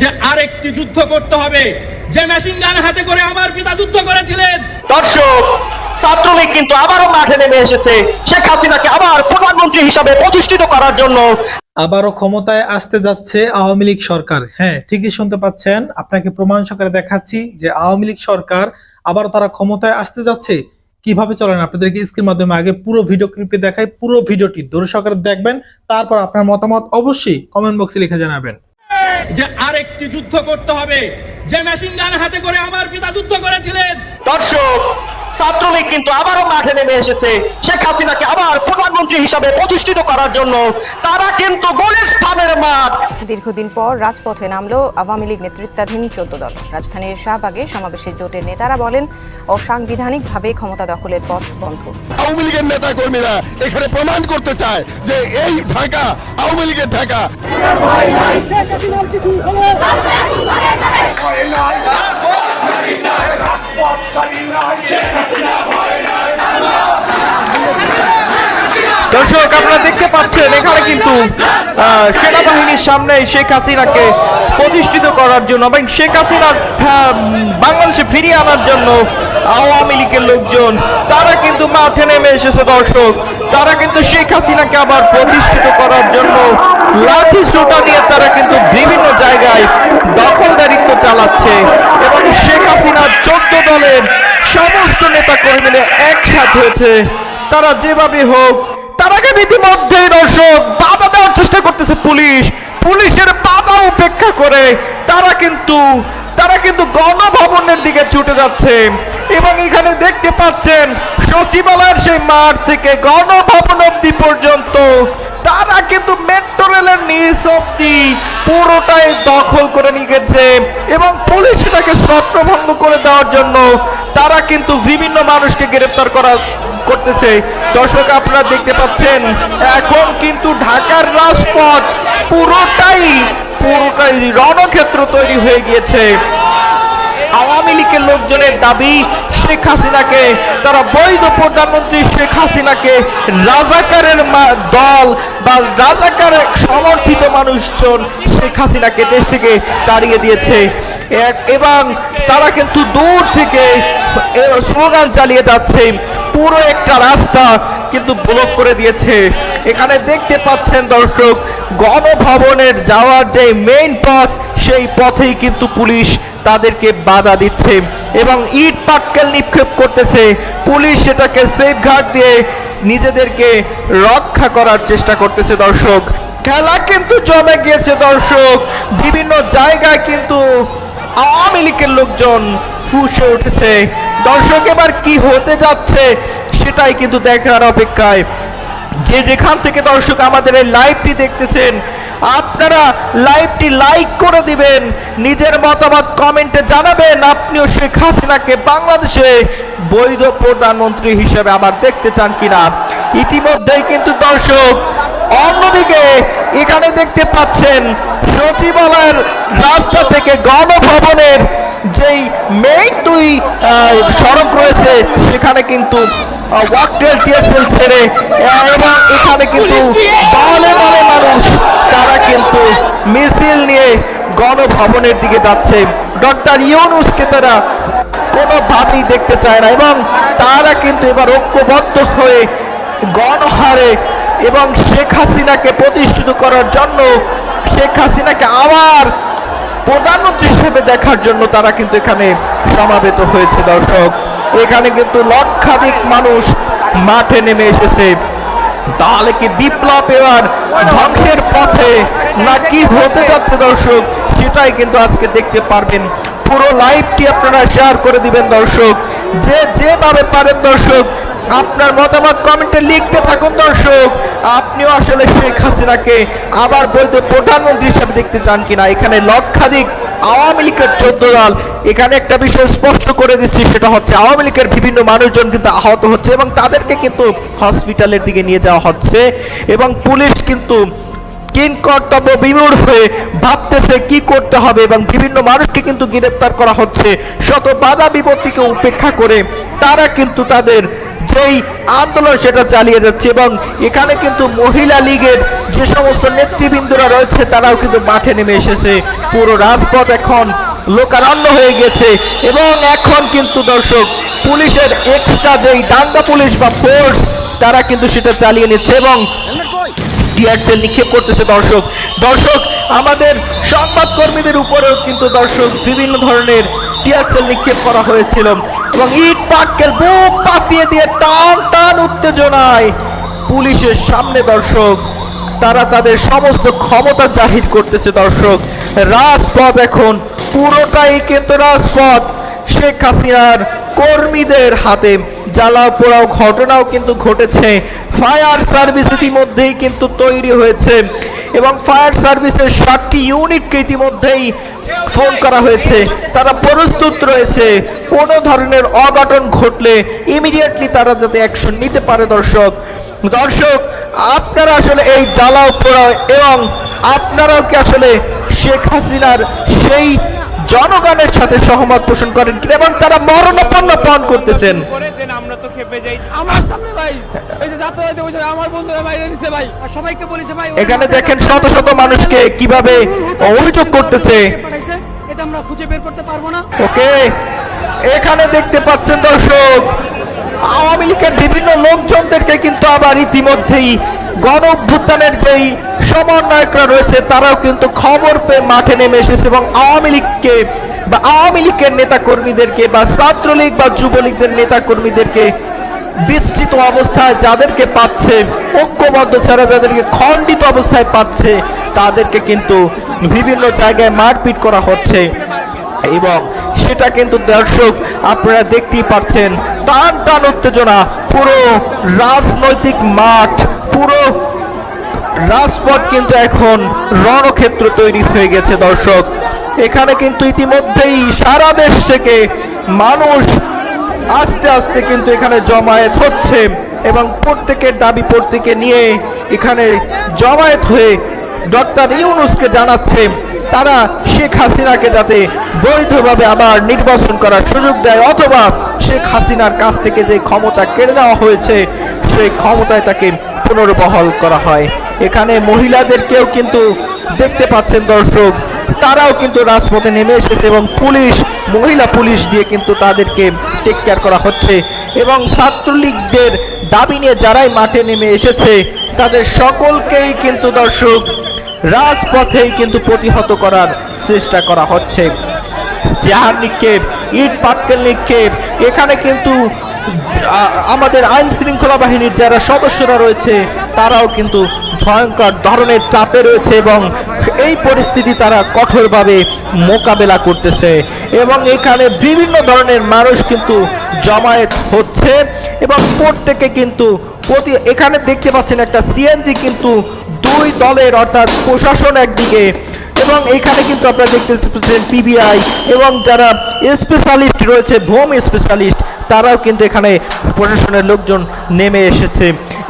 যে আরেকটি যুদ্ধ করতে হবে। যে মেশিন গান হাতে করে আমার পিতা যুদ্ধ করেছিলেন। দর্শক ছাত্রলীগ কিন্তু আবারও মাঠে নেমে এসেছে। শেখ হাসিনাকে আবার প্রধানমন্ত্রী হিসাবে প্রতিষ্ঠিত করার জন্য। আবারও ক্ষমতায় আসতে যাচ্ছে আওয়ামী লীগ সরকার। হ্যাঁ ঠিকই শুনতে পাচ্ছেন। আপনাকে প্রমাণ সহকারে দেখাচ্ছি যে আওয়ামী লীগ সরকার আবারও তারা ক্ষমতায় আসতে যাচ্ছে। কীভাবে চলেন? আপনাদেরকে স্ক্রিন মাধ্যমে আগে পুরো ভিডিও ক্লিপটি দেখাই। পুরো ভিডিওটি দূর সহকারে দেখবেন। তারপর আপনার মতামত অবশ্যই কমেন্ট বক্সে লিখে জানাবেন। যে আরেকটি যুদ্ধ করতে হবে। যে মেশিন গান হাতে করে আমার পিতা যুদ্ধ করেছিলেন। দর্শক ছাত্রলীগ কিন্তু আবারও মাঠে নেমে এসেছে। শেখ হাসিনাকে আবার প্রধানমন্ত্রী হিসাবে প্রতিষ্ঠিত করার জন্য তারা কিন্তু গুলিস্তানের মাঠ। দীর্ঘদিন পর রাজপথে নামলো আওয়ামী লীগ নেতৃত্বাধীন চোদ্দ দল। রাজধানীর শাহবাগে সমাবেশে জোটের নেতারা বলেন অসাংবিধানিকভাবে ক্ষমতা দখলের পথ বন্ধ। আওয়ামী লীগের নেতা কর্মীরা এখানে প্রমাণ করতে চায় যে এই ঢাকা আওয়ামী লীগের ঢাকা। দর্শক আপনারা দেখতে পাচ্ছেন এখানে কিন্তু সেনাবাহিনীর সামনে শেখ হাসিনাকে প্রতিষ্ঠিত করার জন্য এবং শেখ হাসিনার আহ, বাংলাদেশে ফিরিয়ে আনার জন্য আওয়ামী লীগের লোকজন তারা কিন্তু মাঠে নেমে এসেছে দর্শক। তারা কিন্তু শেখ হাসিনাকে আবার প্রতিষ্ঠিত করার জন্য লাঠি সোটা নিয়ে তারা কিন্তু বিভিন্ন জায়গায় দখলদারিত্ব চালাচ্ছে এবং শেখ হাসিনার চোদ্দ দলের সমস্ত নেতা কর্মীরা একসাথ হয়েছে। তারা যেভাবে হোক তারাকে ইতিমধ্যে দর্শক বাধা দেওয়ার চেষ্টা করতেছে পুলিশ। পুলিশের বাধা উপেক্ষা করে তারা কিন্তু তারা কিন্তু গণভবনের দিকে ছুটে যাচ্ছে। এবং এখানে দেখতে পাচ্ছেন, সচিবালয়ের সেই মাঠ থেকে গণভবন অব্দি পর্যন্ত তারা কিন্তু মেট্রো রেলের নিচ অব্দি পুরোটাই দখল করে নিয়ে গেছে এবং পুলিশ সেটাকে ছত্রভঙ্গ করে দেওয়ার জন্য তারা কিন্তু বিভিন্ন মানুষকে গ্রেফতার করা করতেছে। দর্শক, আপনারা দেখতে পাচ্ছেন, এখন কিন্তু ঢাকার রাজপথ পুরোটাই পুরোটাই রণক্ষেত্র তৈরি হয়ে গিয়েছে। আওয়ামী লীগের লোকজনের দাবি, শেখ হাসিনাকে, তারা বৈধ প্রধানমন্ত্রী শেখ হাসিনাকে রাজাকারের দল বা রাজাকারের সমর্থিত মানুষজন শেখ হাসিনাকে দেশ থেকে তাড়িয়ে দিয়েছে। এবং তারা কিন্তু দূর থেকে স্লোগান চালিয়ে যাচ্ছে, পুরো একটা রাস্তা কিন্তু ব্লক করে দিয়েছে। এখানে দেখতে পাচ্ছেন দর্শক গণভবনের যাওয়ার যে মেইন পথ, সেই পথেই কিন্তু পুলিশ তাদেরকে বাধা দিচ্ছে এবং ইট পাটকেল নিক্ষেপ করতেছে। পুলিশ সেটাকে সেফ গার্ড দিয়ে নিজেদেরকে রক্ষা করার চেষ্টা করতেছে দর্শক। খেলা কিন্তু জমে গিয়েছে দর্শক। বিভিন্ন জায়গায় কিন্তু আওয়ামী লীগের লোকজন ফুসে উঠেছে। দর্শক, এবার কি হতে যাচ্ছে সেটাই কিন্তু দেখার অপেক্ষায়। যে যেখান থেকে দর্শক আমাদের এই লাইভটি দেখতেছেন, আপনারা লাইভটি লাইক করে দিবেন, নিজের মতামত কমেন্টে জানাবেন। আপনিও শেখ হাসিনাকে বাংলাদেশে বৈধ প্রধানমন্ত্রী হিসেবে আবার দেখতে চান কিনা? ইতিমধ্যেই কিন্তু দর্শক অন্যদিকে এখানে দেখতে পাচ্ছেন সচিবালয়ের রাস্তা থেকে গণভবনের যেই মেইন দুই সড়ক রয়েছে, সেখানে কিন্তু ওয়াকটেল টিএসএল ছেড়ে এবং এখানে কিন্তু দলে দলে মানুষ তারা কিন্তু মিছিল নিয়ে গণভবনের দিকে যাচ্ছে। ডক্টর ইউনুসকে তারা কোনোভাবেই দেখতে চায় না এবং তারা কিন্তু এবার ঐক্যবদ্ধ হয়ে গণহারে এবং শেখ হাসিনাকে প্রতিষ্ঠিত করার জন্য শেখ হাসিনাকে আবার প্রধানমন্ত্রী হিসেবে দেখার জন্য তারা কিন্তু এখানে সমাবেত হয়েছে দর্শক। এখানে কিন্তু লক্ষাধিক মানুষ মাঠে নেমে এসেছে। তাহলে কি বিপ্লব এবার ধ্বংসের পথে না কি হতে যাচ্ছে দর্শক? সেটাই কিন্তু আজকে দেখতে পারবেন। পুরো লাইভটি আপনারা শেয়ার করে দিবেন দর্শক। যে যেভাবে পারেন দর্শক, আপনার মতামত কমেন্টে লিখতে থাকুন দর্শক। আপনিও আসলে শেখ হাসিনাকে আবার বৈধ প্রধানমন্ত্রী হিসেবে দেখতে চান কিনা? এখানে লক্ষাধিক আওয়ামী লীগের চোদ্দ দল। এখানে একটা বিষয় স্পষ্ট করে দিচ্ছি, সেটা হচ্ছে আওয়ামী লীগের বিভিন্ন মানুষজন কিন্তু আহত হচ্ছে এবং তাদেরকে কিন্তু হসপিটালের দিকে নিয়ে যাওয়া হচ্ছে এবং পুলিশ কিন্তু কিন কর্তব্য বিমূঢ় হয়ে ভাবতেছে কি করতে হবে এবং বিভিন্ন মানুষকে কিন্তু গ্রেপ্তার করা হচ্ছে। শত বাধা বিপত্তিকে উপেক্ষা করে তারা কিন্তু তাদের যেই আন্দোলন সেটা চালিয়ে যাচ্ছে এবং এখানে কিন্তু মহিলা লীগের যে সমস্ত নেতৃবৃন্দরা রয়েছে, তারাও কিন্তু মাঠে নেমে এসেছে। পুরো রাজপথ এখন লোকারণ্য হয়ে গেছে এবং এখন কিন্তু দর্শক, পুলিশের এক্সট্রা যেই দাঙ্গা পুলিশ বা ফোর্স তারা কিন্তু সেটা চালিয়ে নিচ্ছে এবং টিয়ারসেল নিক্ষেপ করতেছে দর্শক। দর্শক, আমাদের সংবাদকর্মীদের উপরেও কিন্তু দর্শক বিভিন্ন ধরনের টিয়ারসেল নিক্ষেপ করা হয়েছিল এবং ইট পাটকেল বুক পাতিয়ে দিয়ে টান টান উত্তেজনায় পুলিশের সামনে দর্শক, তারা তাদের সমস্ত ক্ষমতা জাহির করতেছে দর্শক। রাজপথ এখন পুরোটাই কিন্তু রাজপথ। শেখ হাসিনার কর্মীদের হাতে জ্বালাও পোড়াও ঘটনাও কিন্তু ঘটেছে। ফায়ার সার্ভিস ইতিমধ্যেই কিন্তু তৈরি হয়েছে। এবং ফায়ার সার্ভিসের ষাটটি ইউনিটকে ইতিমধ্যেই ফোন করা হয়েছে। তারা প্রস্তুত রয়েছে। কোনো ধরনের অঘটন ঘটলে ইমিডিয়েটলি তারা যাতে অ্যাকশন নিতে পারে, দর্শক। দর্শক, আপনারা আসলে এই জ্বালাও পোড়াও এবং আপনারাও কি আসলে শেখ হাসিনার সেই জনগণের সাথে সহমত পোষণ করেন এবং তারা মরণাপন্ন পান করতেছেন? আমরা তো খেপে যাই। আমার সামনে ভাই। এই যে যাতায়াতে বসে আমার বন্ধুরা বাইরে দিছে ভাই। আর সবাইকে বলেছে ভাই এখানে দেখেন শত শত মানুষকে কীভাবে অভিযোগ করতেছে। পাঠাইছে, এটা আমরা খুঁজে বের করতে পারব না। ওকে এখানে দেখতে পাচ্ছেন দর্শক আওয়ামী লীগের বিভিন্ন লোকজনদেরকে কিন্তু আবার ইতিমধ্যেই গণ অভ্যুত্থানের যেই সমন্বয়করা রয়েছে তারাও কিন্তু খবর পেয়ে মাঠে নেমে এসেছে এবং আওয়ামী লীগকে বা আওয়ামী লীগের নেতা কর্মীদেরকে বা ছাত্রলীগ বা যুবলীগদের নেতা কর্মীদেরকে বিস্তৃত অবস্থায় যাদেরকে পাচ্ছে, ঐক্যবদ্ধ ছাড়া যাদেরকে খণ্ডিত অবস্থায় পাচ্ছে, তাদেরকে কিন্তু বিভিন্ন জায়গায় মারপিট করা হচ্ছে। এবং সেটা কিন্তু দর্শক আপনারা দেখতেই পাচ্ছেন, টান টান উত্তেজনা, পুরো রাজনৈতিক মাঠ, পুরো রাজপথ কিন্তু এখন রণক্ষেত্র তৈরি হয়ে গেছে দর্শক। এখানে কিন্তু ইতিমধ্যেই সারা দেশ থেকে মানুষ আস্তে আস্তে কিন্তু এখানে জমায়েত হচ্ছে এবং প্রত্যেকের দাবি প্রত্যেকে নিয়ে এখানে জমায়েত হয়ে ডক্টর ইউনুসকে জানাচ্ছে, তারা শেখ হাসিনাকে যাতে বৈধভাবে আবার নির্বাচন করার সুযোগ দেয় অথবা শেখ হাসিনার কাছ থেকে যে ক্ষমতা কেড়ে নেওয়া হয়েছে, সেই ক্ষমতায় তাকে পুনর্বহাল করা হয়। এখানে মহিলাদেরকেও কিন্তু দেখতে পাচ্ছেন দর্শক তারাও কিন্তু রাজপথে নেমে এসেছে এবং পুলিশ, মহিলা পুলিশ দিয়ে কিন্তু তাদেরকে টেক কেয়ার করা হচ্ছে। এবং ছাত্রলীগদের দাবি নিয়ে যারাই মাঠে নেমে এসেছে, তাদের সকলকেই কিন্তু দর্শক রাজপথেই কিন্তু প্রতিহত করার চেষ্টা করা হচ্ছে। চেহার নিক্ষেপ, ইট পাটকেল নিক্ষেপ, এখানে কিন্তু আমাদের আইন শৃঙ্খলা বাহিনীর যারা সদস্যরা রয়েছে, তারাও কিন্তু ভয়ঙ্কর ধরনের চাপে রয়েছে এবং এই পরিস্থিতি তারা কঠোরভাবে মোকাবেলা করতেছে এবং এখানে বিভিন্ন ধরনের মানুষ কিন্তু জমায়েত হচ্ছে এবং প্রত্যেকে কিন্তু প্রতি এখানে দেখতে পাচ্ছেন একটা সিএনজি কিন্তু দুই দলের অর্থাৎ প্রশাসন একদিকে এবং এখানে কিন্তু আপনারা দেখতে পাচ্ছেন পিবিআই এবং যারা স্পেশালিস্ট রয়েছে, ভোম স্পেশালিস্ট তারাও কিন্তু এখানে প্রশাসনের লোকজন নেমে এসেছে।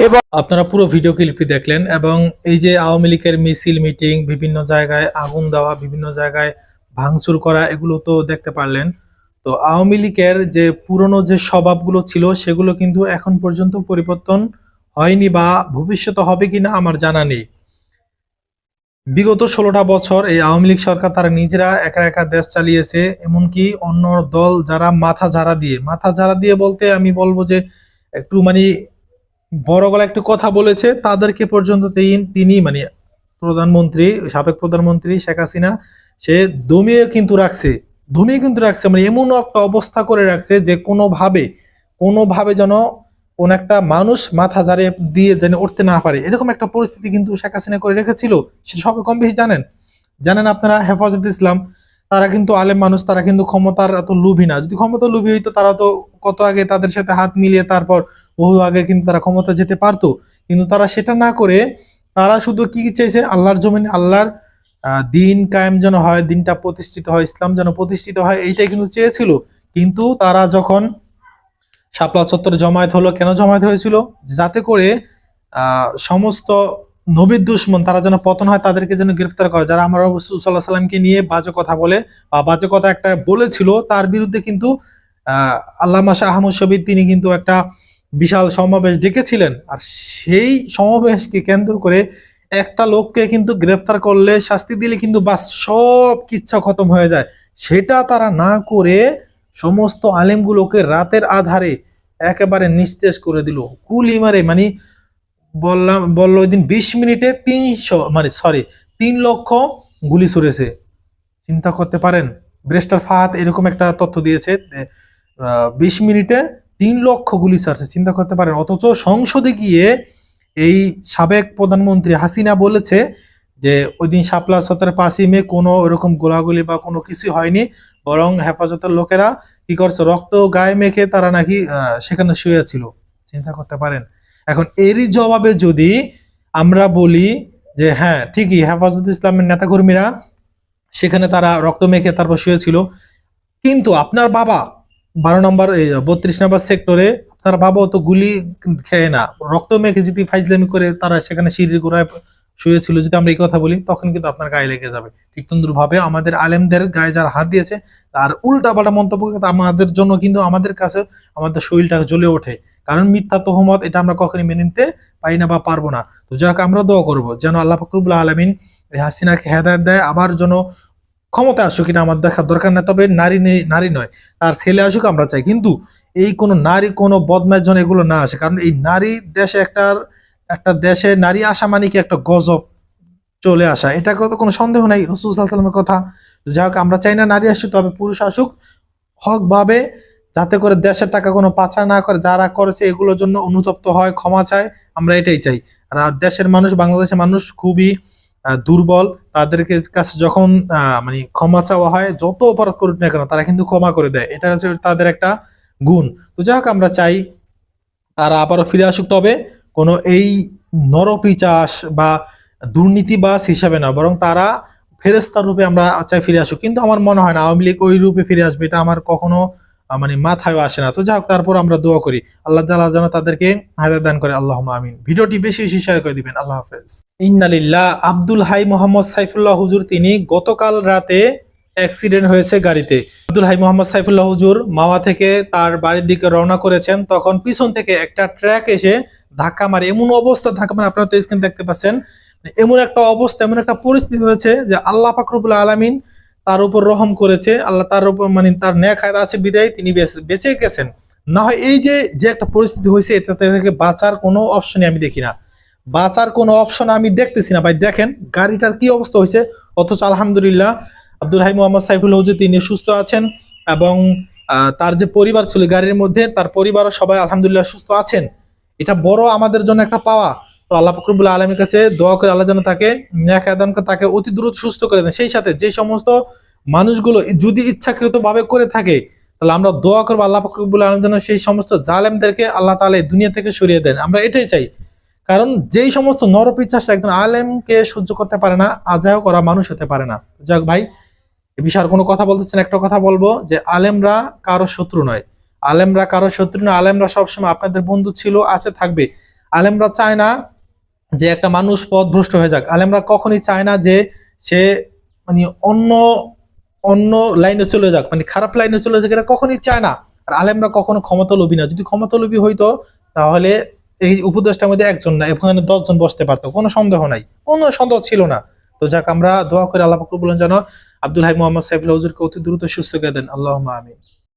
এবং আপনারা পুরো ভিডিও ক্লিপটি দেখলেন এবং এই যে আওয়ামী লীগের মিছিল মিটিং বিভিন্ন জায়গায় আগুন দেওয়া, বিভিন্ন জায়গায় ভাঙচুর করা, এগুলো তো দেখতে পারলেন। তো আওয়ামী লীগের যে পুরনো যে স্বভাবগুলো ছিল, সেগুলো কিন্তু এখন পর্যন্ত পরিবর্তন হয়নি বা ভবিষ্যতে হবে কিনা আমার জানা নেই। বিগত ষোলোটা বছর এই আওয়ামী লীগ সরকার তারা নিজেরা একা একা দেশ চালিয়েছে, এমনকি অন্য দল যারা মাথা ঝাড়া দিয়ে, মাথা ঝাড়া দিয়ে বলতে আমি বলব যে একটু মানে বড় গলা একটু কথা বলেছে, তাদেরকে পর্যন্ত তিনি মানে প্রধানমন্ত্রী, সাবেক প্রধানমন্ত্রী শেখ হাসিনা, সে দমিয়ে কিন্তু রাখছে দমিয়ে কিন্তু রাখছে মানে এমন একটা অবস্থা করে রাখছে যে কোনোভাবে কোনোভাবে যেন কোন একটা মানুষ মাথা ঝাড়ে দিয়ে যেন উঠতে না পারে। এরকম একটা পরিস্থিতি কিন্তু শেখ হাসিনা করে রেখেছিল। সে সবাই কম বেশি জানেন। জানেন আপনারা হেফাজত ইসলাম, তারা কিন্তু আলেম মানুষ, তারা কিন্তু ক্ষমতার এত লোভী না। যদি ক্ষমতা লোভী হইতো, তারা তো কত আগে তাদের সাথে হাত মিলিয়ে তারপর বহু আগে কিন্তু তারা ক্ষমতা যেতে পারতো, কিন্তু তারা সেটা না করে তারা শুধু কি চেয়েছে আল্লাহর জমিনে, আল্লাহর দিন কায়েম যেন হয়, দিনটা প্রতিষ্ঠিত হয়, ইসলাম যেন প্রতিষ্ঠিত হয়, এইটাই কিন্তু চেয়েছিল। কিন্তু তারা যখন শাপলা চত্বরে জমায়েত হলো, কেন জমায়েত হয়েছিল? যাতে করে সমস্ত নবীর দুশ্মন তারা যেন পতন হয়, তাদেরকে যেন গ্রেফতার করে যারা আমার সাল্লাহ সাল্লামকে নিয়ে বাজে কথা বলে বা বাজে কথা একটা বলেছিল, তার বিরুদ্ধে কিন্তু আল্লামা শাহ আহমদ শবীর, তিনি কিন্তু একটা বিশাল সমাবেশ ডেকেছিলেন আর সেই সমাবেশকে কেন্দ্র করে একটা লোককে কিন্তু গ্রেফতার করলে শাস্তি দিলে কিন্তু বাস সব কিচ্ছা খতম হয়ে যায়। সেটা তারা না করে সমস্ত আলেমগুলোকে রাতের আধারে একেবারে নিস্তেজ করে দিল। কুলি মারে মানে বললাম, বলল ওই দিন বিশ মিনিটে তিনশো মানে সরি তিন লক্ষ গুলি ছুড়েছে। চিন্তা করতে পারেন, ব্রেস্টার ফাহাদ এরকম একটা তথ্য দিয়েছে বিশ মিনিটে তিন লক্ষ গুলি ছাড়ছে, চিন্তা করতে পারেন। অথচ সংসদে গিয়ে এই সাবেক প্রধানমন্ত্রী হাসিনা বলেছে যে ওই দিন শাপলা সতেরো পাঁচই মে কোনো এরকম গোলাগুলি বা কোনো কিছু হয়নি। বরং হেফাজতের লোকেরা কি করছে? রক্ত গায়ে মেখে তারা নাকি সেখানে শুয়েছিল চিন্তা করতে পারেন। এখন এরই জবাবে যদি আমরা বলি যে হ্যাঁ ঠিকই, হেফাজত ইসলামের নেতাকর্মীরা সেখানে তারা রক্ত মেখে তারপর শুয়েছিল কিন্তু আপনার বাবা বারো নম্বর বত্রিশ নম্বর সেক্টরে আপনার বাবাও তো গুলি খেয়ে না। রক্ত মেখে যদি ফাইজলামি করে তারা সেখানে সিঁড়ির গোড়ায় শুয়েছিল যদি আমরা এই কথা বলি, তখন কিন্তু আপনার গায়ে লেগে যাবে। ঠিক তন্দুর ভাবে আমাদের আলেমদের গায়ে যারা হাত দিয়েছে, তার উল্টা পাল্টা মন্তব্য আমাদের জন্য কিন্তু আমাদের কাছে আমাদের শরীরটা জ্বলে ওঠে। কারণ মিথ্যা তহমত এটা আমরা কখনই মেনে নিতে পারি না বা পারব না। তো যাই আমরা দোয়া করব যেন আল্লাহ ফকরুল্লাহ আলমিন হাসিনাকে হেদায়ত দেয়, আবার যেন ক্ষমতা আসুক এটা আমার দেখার দরকার নেই, তবে নারী নেই নারী নয়, আর ছেলে আসুক আমরা চাই। কিন্তু এই কোনো নারী, কোনো বদমাস যেন এগুলো না আসে, কারণ এই নারী দেশে একটা একটা দেশে নারী আসা মানে কি একটা গজব চলে আসা। এটা তো কোনো সন্দেহ নাই, রসুল সাল্লামের কথা। যাই হোক, আমরা চাই না নারী আসুক, তবে পুরুষ আসুক হক ভাবে যাতে করে দেশের টাকা কোনো পাচার না করে, যারা করেছে এগুলোর জন্য অনুতপ্ত হয়, ক্ষমা চায়, আমরা এটাই চাই। আর দেশের মানুষ, বাংলাদেশের মানুষ খুবই দুর্বল, তাদেরকে কাছে যখন মানে ক্ষমা চাওয়া হয়, যত অপরাধ করুক না কেন, তারা কিন্তু ক্ষমা করে দেয়। এটা হচ্ছে তাদের একটা গুণ। তো যাই হোক আমরা চাই তারা আবারও ফিরে আসুক। তবে কোনো এই নরপিচাস বা দুর্নীতিবাস হিসাবে না, বরং তারা ফেরেস্তার রূপে আমরা চাই ফিরে আসুক। কিন্তু আমার মনে হয় না, আওয়ামী লীগ ওই রূপে ফিরে আসবে, এটা আমার কখনো মানে মাথায় আসে না। তো যাই তারপর আমরা দোয়া করি। আল্লাহ তাআলা যেন তাদেরকে হায়দার দান করে। আল্লাহ আমিন। ভিডিওটি বেশি বেশি শেয়ার করে দিবেন। আল্লাহ হাফেজ। ইন্নালিল্লাহ আব্দুল হাই মোহাম্মদ সাইফুল্লাহ হুজুর, তিনি গতকাল রাতে অ্যাক্সিডেন্ট হয়েছে গাড়িতে। আব্দুল হাই মোহাম্মদ সাইফুল্লাহ হুজুর মাওয়া থেকে তার বাড়ির দিকে রওনা করেছেন। তখন পিছন থেকে একটা ট্র্যাক এসে ধাক্কা মারে। এমন অবস্থা ধাক্কা মারে, আপনারা তো স্ক্রিন দেখতে পাচ্ছেন। এমন একটা অবস্থা, এমন একটা পরিস্থিতি হয়েছে যে আল্লাহ ফাকরুবুল আলমিন তার উপর রহম করেছে, আল্লাহ তার উপর মানে তার ন্যাক আছে, বিদায় তিনি বেঁচে- গেছেন। না হয় এই যে যে একটা পরিস্থিতি হয়েছে এটা থেকে বাঁচার কোনো অপশনই আমি দেখি না। বাঁচার কোনো অপশন আমি দেখতেছি না। ভাই, দেখেন, গাড়িটার কি অবস্থা হয়েছে, অথচ আলহামদুলিল্লাহ আব্দুল হাই মোহাম্মদ সাইফুল হুজুর তিনি সুস্থ আছেন এবং তার যে পরিবার ছিল গাড়ির মধ্যে, তার পরিবারও সবাই আলহামদুলিল্লাহ সুস্থ আছেন। এটা বড় আমাদের জন্য একটা পাওয়া। তো আল্লাহ ফকরবুল্লাহ আলমীর কাছে দোয়া করে আল্লাহ যেন তাকে ন্যাক আদান করে, তাকে অতি দ্রুত সুস্থ করে দেন। সেই সাথে যে সমস্ত মানুষগুলো যদি ইচ্ছাকৃতভাবে করে থাকে, তাহলে আমরা দোয়া করব আল্লাহ ফকরবুল্লাহ আলম যেন সেই সমস্ত জালেমদেরকে আল্লাহ এই দুনিয়া থেকে সরিয়ে দেন। আমরা এটাই চাই। কারণ যেই সমস্ত নরপিচাস একজন আলেমকে সহ্য করতে পারে না আজায়ও করা মানুষ হতে পারে না। যাক ভাই, এ বিষয়ে আর কোনো কথা বলতেছেন একটা কথা বলব যে আলেমরা কারও শত্রু নয়। আলেমরা কারও শত্রু নয়, আলেমরা সবসময় আপনাদের বন্ধু ছিল, আছে, থাকবে। আলেমরা চায় না যে একটা মানুষ পথভ্রষ্ট হয়ে যাক। আলেমরা কখনই চায় না যে সে মানে অন্য অন্য লাইনে চলে যাক মানে খারাপ লাইনে চলে যাক, এটা কখনই চায় না। আর আলেমরা কখনো ক্ষমতা লোভী না। যদি ক্ষমতা লোভী হইতো, তাহলে এই উপদেশটার মধ্যে একজন না, এখানে দশজন বসতে পারতো। কোনো সন্দেহ নাই। কোনো সন্দেহ ছিল না। তো যাক, আমরা দোয়া করে, আল্লাহ ফকরুল বলেন যেন আব্দুল হাই মোহাম্মদ সাইফুল হুজুরকে অতি দ্রুত সুস্থ করে দেন। আল্লাহ আমিন।